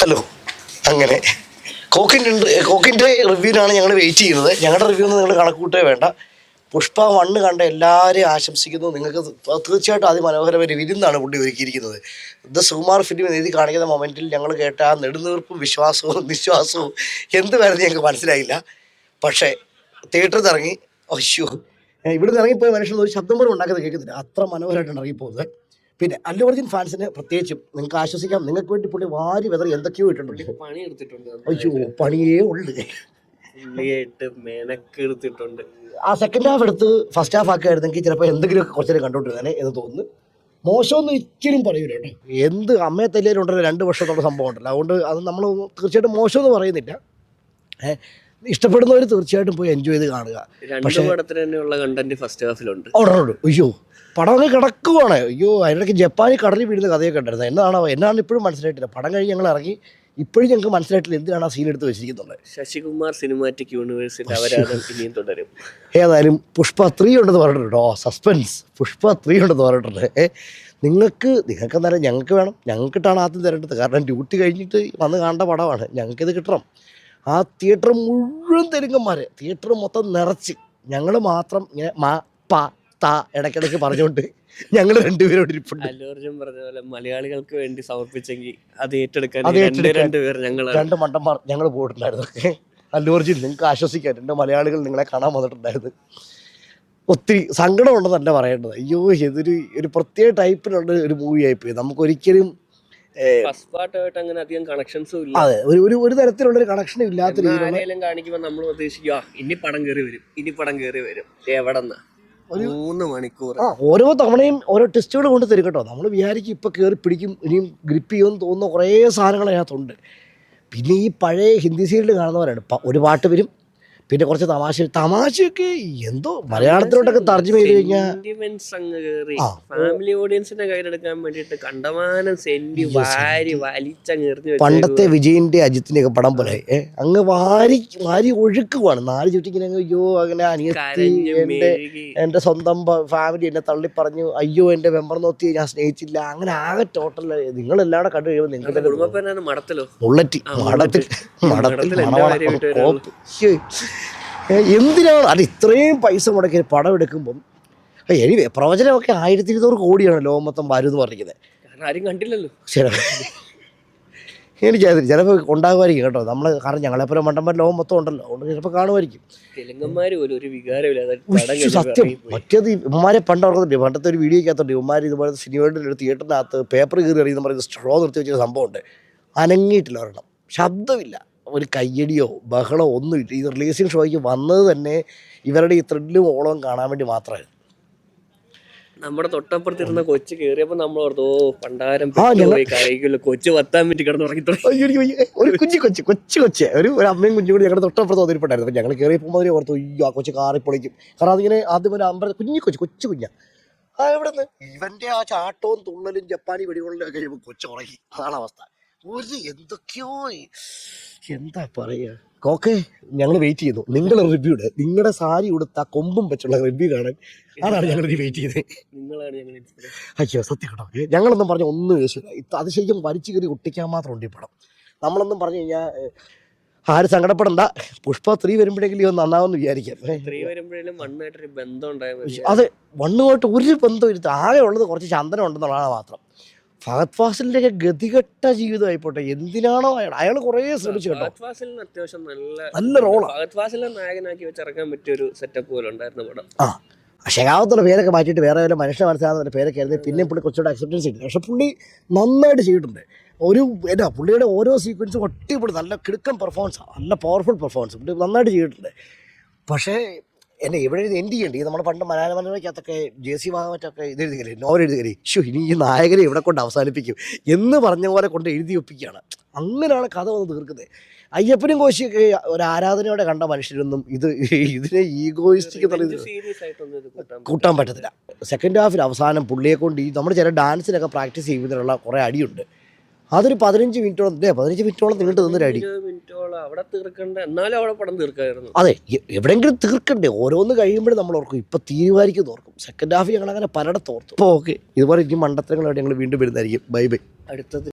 Hello. അങ്ങനെ. കോക്കിന്റെ കോക്കിന്റെ റിവ്യൂവിനാണ് ഞങ്ങൾ wait ചെയ്യുന്നത്. ഞങ്ങളുടെ റിവ്യൂ ഒന്നും നിങ്ങൾ കണക്കൂട്ടേ വേണ്ട. പുഷ്പ വണ്ണ് കണ്ട എല്ലാവരെയും ആശംസിക്കുന്നു. നിങ്ങൾക്ക് തീർച്ചയായിട്ടും അതിമനോഹരമായ വിരുന്നാണ് പുള്ളി ഒരുക്കിയിരിക്കുന്നത്. ദ സുകുമാർ ഫിലിം എഴുതി കാണിക്കുന്ന മൊമെന്റിൽ ഞങ്ങൾ കേട്ട ആ നെടുനീർപ്പും വിശ്വാസവും നിശ്വാസവും എന്ത് വരുന്നത് ഞങ്ങൾക്ക് മനസ്സിലായില്ല. പക്ഷേ തിയേറ്ററിൽ ഇറങ്ങി ഇവിടെ നിന്ന് ഇറങ്ങിപ്പോയ മനുഷ്യർ ഒരു ശബ്ദം പോലും ഉണ്ടാക്കുന്നത് കേൾക്കുന്നില്ല. അത്ര മനോഹരമായിട്ടാണ് ഇറങ്ങിപ്പോകുന്നത്. പിന്നെ അല്ലു അർജുൻ ഫാൻസിന് പ്രത്യേകിച്ചും നിങ്ങൾക്ക് ആശ്വസിക്കാം. നിങ്ങൾക്ക് വേണ്ടി പുള്ളി വാരി വെതറി എന്തൊക്കെയോ ഇട്ടിട്ടുണ്ട്. പണി എടുത്തിട്ടുണ്ട് അയ്യോ പണിയേ ഉള്ളു. മെനക്കെടുത്തിട്ടുണ്ട്. ആ സെക്കൻഡ് ഹാഫ് എടുത്ത് ഫസ്റ്റ് ഹാഫ് ആക്കുകയായിരുന്നെങ്കിൽ ചിലപ്പോൾ എന്തെങ്കിലുമൊക്കെ കുറച്ചു നേരം കണ്ടോണ്ടിരുന്നേ എന്ന് തോന്നുന്നു. മോശമൊന്നും ഇച്ചിരും പറയൂല കേട്ടോ. എന്ത് അമ്മയെ തല്ലിയാലുണ്ടല്ലോ രണ്ട് വർഷത്തോളം സംഭവം ഉണ്ടല്ലോ. അതുകൊണ്ട് അത് നമ്മൾ തീർച്ചയായിട്ടും മോശമെന്ന് പറയുന്നില്ല. ഏഹ് ഇഷ്ടപ്പെടുന്നവർ തീർച്ചയായിട്ടും പോയി എൻജോയ് ചെയ്ത് കാണുക. പക്ഷേ പടത്തിന് തന്നെയുള്ള കണ്ടന്റ് ഫസ്റ്റ് ഹാഫിലുണ്ട് ഓർഡറുണ്ട് അയ്യോ പടം അങ്ങ് കിടക്കുവാണ്. അയ്യോ അതിനിടയ്ക്ക് ജപ്പാനിൽ കടലിൽ വീഴുന്ന കഥയൊക്കെ ഉണ്ടായിരുന്നത് എന്നാണോ എന്നാണ് ഇപ്പോഴും മനസ്സിലായിട്ടില്ല. പടം കഴിഞ്ഞ് ഞങ്ങൾ ഇറങ്ങി. ഇപ്പോഴും ഞങ്ങൾക്ക് മനസ്സിലായിട്ടില്ല എന്തിനാണ് ആ സീൻ എടുത്ത് വെച്ചിരിക്കുന്നത്. ശശികുമാർ സിനിമാറ്റിക് യൂണിവേഴ്സിൽ അവരാധം ഇനിയും തുടരും. ഏതായാലും പുഷ്പ ത്രീ ഉണ്ടെന്ന് പറഞ്ഞിട്ടുണ്ടോ സസ്പെൻസ് പുഷ്പ ത്രീ ഉണ്ടെന്ന് പറഞ്ഞിട്ടുണ്ട്. നിങ്ങൾക്ക് നിങ്ങൾക്ക് എന്തായാലും ഞങ്ങൾക്ക് വേണം. ഞങ്ങൾക്കിട്ടാണ് ആദ്യം തരേണ്ടത്. കാരണം ഡ്യൂട്ടി കഴിഞ്ഞിട്ട് വന്ന് കാണേണ്ട പടമാണ്. ഞങ്ങൾക്കിത് കിട്ടണം. ആ തിയേറ്റർ മുഴുവൻ തെലുങ്കന്മാർ തിയേറ്റർ മൊത്തം നിറച്ച്. ഞങ്ങൾ മാത്രം ഇങ്ങനെ മാ പ ത ഇടയ്ക്കിടയ്ക്ക് പറഞ്ഞുകൊണ്ട് ഞങ്ങൾ രണ്ടുപേരോട് ഇരിപ്പുണ്ട്. അല്ലു പറഞ്ഞ പോലെ മലയാളികൾക്ക് വേണ്ടി സമർപ്പിച്ചെങ്കിൽ അത് ഏറ്റെടുക്കാൻ രണ്ടുപേർ ഞങ്ങൾ രണ്ട് മണ്ടന്മാർ ഞങ്ങൾ പോയിട്ടുണ്ടായിരുന്നു. അല്ലൂർജി നിങ്ങൾക്ക് ആശ്വസിക്കാൻ രണ്ട് മലയാളികൾ നിങ്ങളെ കാണാൻ വന്നിട്ടുണ്ടായിരുന്നു. ഒത്തിരി സങ്കടമുണ്ടെന്നല്ല പറയേണ്ടത്. അയ്യോ ഇതൊരു ഒരു പ്രത്യേക ടൈപ്പിലുള്ള ഒരു മൂവി ആയിപ്പോയി. നമുക്കൊരിക്കലും ഫസ്റ്റ് പാർട്ടായിട്ട് അങ്ങനെ അധികം കണക്ഷൻസും ഇല്ല. അതെ ഒരു ഒരു ഒരു തരത്തിലുള്ള ഒരു കണക്ഷനും ഇല്ലാത്ത എന്നാ കാണിക്കുമ്പോൾ നമ്മൾ പ്രതീക്ഷിക്കുക "ആ, ഇനി പടം കയറി വരും ഇനി പടം കയറി വരും എവിടെന്നാ? മൂന്ന് മണിക്കൂർ. ആ ഓരോ തവണയും ഓരോ ടെസ്റ്റുകൾ കൊണ്ട് തരും കേട്ടോ. നമ്മൾ വിചാരിക്കും ഇപ്പൊ കയറി പിടിക്കും ഇനിയും ഗ്രിപ്പ് ചെയ്യുമെന്ന് തോന്നുന്ന കുറേ സാധനങ്ങൾ അതിനകത്തുണ്ട്. പിന്നെ ഈ പഴയ ഹിന്ദി സീരിയൽ കാണുന്നവരാണ്. ഒരു പാട്ട് വരും പിന്നെ കുറച്ച് തമാശ തമാശയൊക്കെ എന്തോ മലയാളത്തിലോട്ടൊക്കെ തർജമ ചെയ്ത് കഴിഞ്ഞാൽ. ഫാമിലി ഓഡിയൻസിന്റെ കയ്യിലെടുക്കാൻ വേണ്ടിയിട്ട് കണ്ടമാനം സെന്റി വാരി വലിച്ചങ്ങ് പണ്ടത്തെ വിജയിന്റെ അജിത്തിന്റെ ഒക്കെ പടം പോലെ അങ്ങ് വാരി വാരി ഒഴുക്കുവാണ്. നാല് ചുറ്റിങ്ങനെ അങ്ങ് അയ്യോ അങ്ങനെ അനിയത്തി എന്റെ എന്റെ സ്വന്തം ഫാമിലി എന്നെ തള്ളി പറഞ്ഞു അയ്യോ എന്റെ മെമ്പർ നോത്തി ഞാൻ സ്നേഹിച്ചില്ല. അങ്ങനെ ആകെ ടോട്ടൽ നിങ്ങൾ എല്ലാവരും കണ്ടു കഴിയുമ്പോൾ നിങ്ങളുടെ ബുള്ളറ്റ് മടത്തിൽ. മടത്തിൽ എന്തിനാണ്? അത് ഇത്രയും പൈസ മുടക്കി പടം എടുക്കുമ്പം എനിവേ പ്രവചനമൊക്കെ ആയിരത്തി ഇരുന്നൂറ് കോടിയാണ് ലോകം മൊത്തം വരും എന്ന് പറഞ്ഞിരിക്കുന്നത് കാരണം ആരും കണ്ടില്ലല്ലോ. ശരി. ചിലപ്പോൾ ഉണ്ടാകുമായിരിക്കും കേട്ടോ. നമ്മൾ കാരണം ഞങ്ങളെപ്പോലെ മണ്ടന്മാർ ലോകം മൊത്തം ഉണ്ടല്ലോ. അതുകൊണ്ട് ചിലപ്പോൾ കാണുമായിരിക്കും. പോലും ഒരു വികാരമില്ലാതെ സത്യം. മറ്റേത് ഇവന്മാരെ പണ്ട് ഓർക്കുന്നുണ്ട് പണ്ടത്തെ ഒരു വീഡിയോക്കകത്തുണ്ട് ഇവന്മാർ ഇതുപോലെ സിനിമയുടെ ഒരു തിയേറ്ററിനകത്ത് പേപ്പർ കീറി എറിയുന്ന പറയുന്ന സ്ട്രോ നിർത്തി വെച്ചൊരു സംഭവമുണ്ട്. അനങ്ങിയിട്ടില്ല ഒരെണ്ണം. ശബ്ദമില്ല. ഒരു കയ്യടിയോ ബഹളമോ ഒന്നുമില്ല ഈ റിലീസിങ് ഷോയ്ക്ക് വന്നത് തന്നെ ഇവരുടെ ഈ ത്രില്ലും ഓളവും കാണാൻ വേണ്ടി മാത്രമായിരുന്നു. നമ്മുടെ തൊട്ടപ്പുറത്തിരുന്ന കൊച്ചു കയറിയപ്പോ നമ്മൾ ഓർത്തു ഓ പണ്ടാരം കൊച്ചു പത്താൻ പറ്റി കിടന്ന് ഉറങ്ങി ഒരു കുഞ്ഞു കൊച്ചു കൊച്ചു കൊച്ചു. ഒരു ഒരു അമ്മയും കുഞ്ഞും കൂടി ഞങ്ങളുടെ തൊട്ടപ്പുറത്ത് അപ്പം ഞങ്ങൾ കയറി പോകുമ്പോൾ അവരെ ഓർത്തു അയ്യോ ആ കൊച്ചു കാറി പൊളിക്കും. കാരണം അതിങ്ങനെ ആദ്യം ഒരു അമ്പലം കുഞ്ഞു കൊച്ചു കൊച്ചു കുഞ്ഞ. ആ എവിടെ നിന്ന് ഇവന്റെ ആ ചാട്ടവും തുള്ളലും ജപ്പാനി വെടികൊള്ളിലും ഒക്കെ കഴിയുമ്പോൾ കൊച്ചു ഉറങ്ങി. അതാണ് അവസ്ഥ. ഒരു എന്തൊക്കെയോ എന്താ പറയുക ഓക്കെ ഞങ്ങൾ വെയിറ്റ് ചെയ്യുന്നു. നിങ്ങളുടെ റിവ്യൂടെ നിങ്ങളുടെ സാരി ഉടുത്ത കൊമ്പും വെച്ചുള്ള റിവ്യൂ കാണാൻ അതാണ് ഞങ്ങൾ വെയിറ്റ് ചെയ്തത് അയ്യോ സത്യം കേട്ടോ. ഞങ്ങളൊന്നും പറഞ്ഞ ഒന്നും ചോദിച്ചില്ല അത് ശരിക്കും വലിച്ചു കയറി ഒട്ടിക്കാൻ മാത്രം ഉണ്ട് ഈ പടം. നമ്മളൊന്നും പറഞ്ഞു കഴിഞ്ഞാൽ ആര് സങ്കടപ്പെടണ്ട. പുഷ്പ ത്രീ വരുമ്പോഴെങ്കിലും ഒന്ന് നന്നാവെന്ന് വിചാരിക്കാം. അതെ സ്ത്രീ വണ്ണുമായിട്ട് ഒരു ബന്ധം ഇല്ല ആകെ ഉള്ളത് കുറച്ച് ചന്ദനം ഉണ്ടെന്നുള്ളതാണ് മാത്രം. ഫഹദ് ഫാസിലിന്റെ ഒക്കെ ഗതികെട്ട ജീവിതം ആയിക്കോട്ടെ എന്തിനാണോ അയാൾ അയാൾ കുറേ ശ്രമിച്ചു കേട്ടോ. ഫഹദ് ഫാസിലിന് അത്യാവശ്യം നല്ല നല്ല റോളാണ് ഫഹദ് ഫാസിലിനെ നായകനാക്കി വെച്ചിറക്കാൻ പറ്റിയ ഒരു സെറ്റപ്പ് പോലെ ഉണ്ടായിരുന്നു പടം. ആ. ഷെഹാവത്തുള്ള പേരൊക്കെ മാറ്റിയിട്ട് വേറെ വല്ല മനുഷ്യ മനസ്സിലാകുന്ന പേരൊക്കെ ആയിരുന്നു. പിന്നെ പുള്ളി കുറച്ചുകൂടെ അക്സെപ്റ്റൻസ് കിട്ടി. പക്ഷെ പുള്ളി നന്നായിട്ട് ചെയ്തിട്ടുണ്ട്. ഒരു എന്നാ പുള്ളിയുടെ ഓരോ സീക്വൻസും ഒട്ടിപ്പൊളി നല്ല കിടുക്കൻ പെർഫോമൻസാണ് നല്ല പവർഫുൾ പെർഫോമൻസ് പുള്ളി നന്നായിട്ട് ചെയ്തിട്ടുണ്ട്. പക്ഷേ എന്നെ എവിടെ എഴുതി എൻഡ് ചെയ്യണ്ടേ? നമ്മൾ പണ്ട് മലയാള മനോരമയ്ക്കകത്തൊക്കെ ജെ സി വാഗമറ്റൊക്കെ ഇത് എഴുതുകയില്ലേ നോവൽ എഴുതുകയില്ലേ ഷോ ഇനി ഈ നായകനെ ഇവിടെ കൊണ്ട് അവസാനിപ്പിക്കും എന്ന് പറഞ്ഞ പോലെ കൊണ്ട് എഴുതി ഒപ്പിക്കുകയാണ്. അങ്ങനെയാണ് കഥ വന്ന് തീർക്കുന്നത്. അയ്യപ്പനും കോശിയൊക്കെ ഒരു ആരാധനയോടെ കണ്ട മനുഷ്യരൊന്നും ഇത് ഇതിനെ ഈഗോയിസ്റ്റിക് കൂട്ടാൻ പറ്റത്തില്ല. സെക്കൻഡ് ഹാഫിൽ അവസാനം പുള്ളിയെ കൊണ്ട് ഈ നമ്മൾ ചില ഡാൻസിനൊക്കെ പ്രാക്ടീസ് ചെയ്യുന്നതിനുള്ള കുറേ അടിയുണ്ട്. അതൊരു പതിനഞ്ച് മിനിറ്റോളം അല്ലേ പതിനഞ്ച് മിനിറ്റോളം നീണ്ടു നിന്നൊരു അടി. അവിടെ തീർക്കണ്ട? എന്നാലും അവിടെ പടം തീർക്കായിരുന്നു. അതെ എവിടെങ്കിലും എവിടെയെങ്കിലും തീർക്കണ്ടേ? ഓരോന്ന് കഴിയുമ്പോഴും നമ്മൾ ഓർക്കും. ഇപ്പൊ തീരുമാനിക്കും ഓർക്കും. സെക്കൻഡ് ഹാഫ് ഞങ്ങൾ അങ്ങനെ പലയിടത്ത് ഓർത്തു. അപ്പോൾ ഓക്കെ ഇതുപോലെ ഇനി മണ്ടത്തരങ്ങളായിട്ട് ഞങ്ങൾ വീണ്ടും വരുന്നതായിരിക്കും. ബൈ ബൈ അടുത്തത്